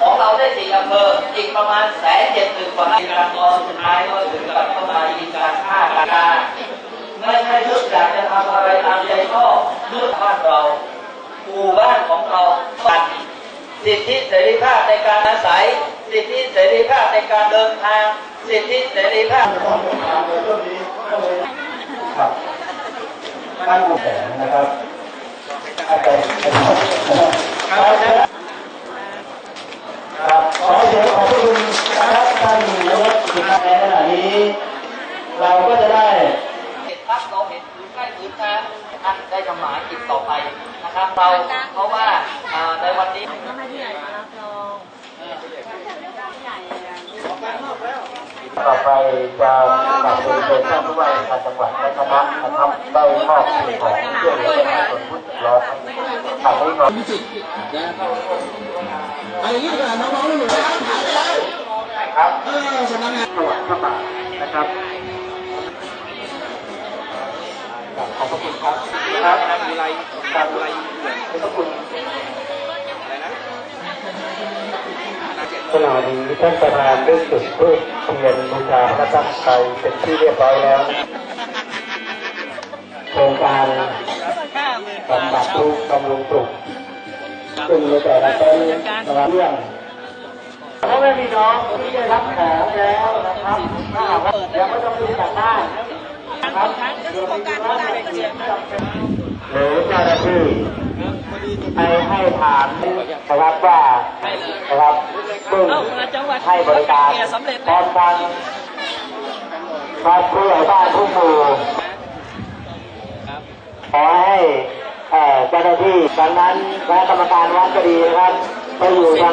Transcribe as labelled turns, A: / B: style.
A: ของเราได้สี่อำเภออีกประมาณแสนเจ็ดหมื่นกว่าไร่การตอนสุดท้ายก็ถึงกับเข้ามายิงการฆ่ากันตายไม่ใช่นึกอยากจะทำอะไรตามใจชอบนึกบ้านเราหมู่บ้านของเราปัดสิทธิเสรีภาพในการอาศัย สิทธิเสรีภาพในการเดินทาง สิทธิเสรีภาพ
B: ครับท่านผู้แสงนะครับอาจารย์ครับขอเสียงขอบพระคุณนะครับท่านนายกสุดท้ายในขณะนี้ เราก็จะได้
A: เห็น ปั๊บเราเห็นพื้นใกล้พื้นน้ำท่านได้ทำหมายกิจต่อไปนะครับ เราเพราะว่าในวันนี้
C: ต้องให้ผู้ใหญ่มารับรองผู้ใหญ่
B: ต่อไปจะกลับเรียนเชิญท่านผู้ว่าราชการจังหวัดและคณะนะครับได้มอบสิ่งของช่วยเหลือประชาชนผู้เดือดร้อนทางนี้ก่อน
D: พิจิตรนะเอาอย่างนี้ดีกว่าน้องๆหนูๆนะครับถ่ายไปเลย
B: ครับ
D: เออสำนักงาน
B: จังหวัดพระบาทนะครับ ขอบพระคุณครับครับมีไรครับมีไรขอบพระคุณขณะนี้ท่านประธานได้จุดธูปเทียนบูชาพระตั้งใจเป็นที่เรียบร้อยแล้วโครงการบำบัดทุกข์บำรุงสุขซึ่งในแต่ละต้นนะครับเรื่องพ่อแม่พี่น้องที่ได้รับของแล้วนะครับถ้าหากว่ายังไม่ต้องรีบกลับบ้าน นะครับโดยมีว่าไม่เกี่ยวจำเป็นหรือเจ้าหน้าที่ไปให้ถามนะครับว่านะครับซึ่งให้บริการพร้อมกันครับผู้ใหญ่บ้านผู้หมู่ขอให้เอ่อเจ้าหน้าที่ดังนั้นคณะกรรมการวัดก็ดีนะครับไปอยู่ทาง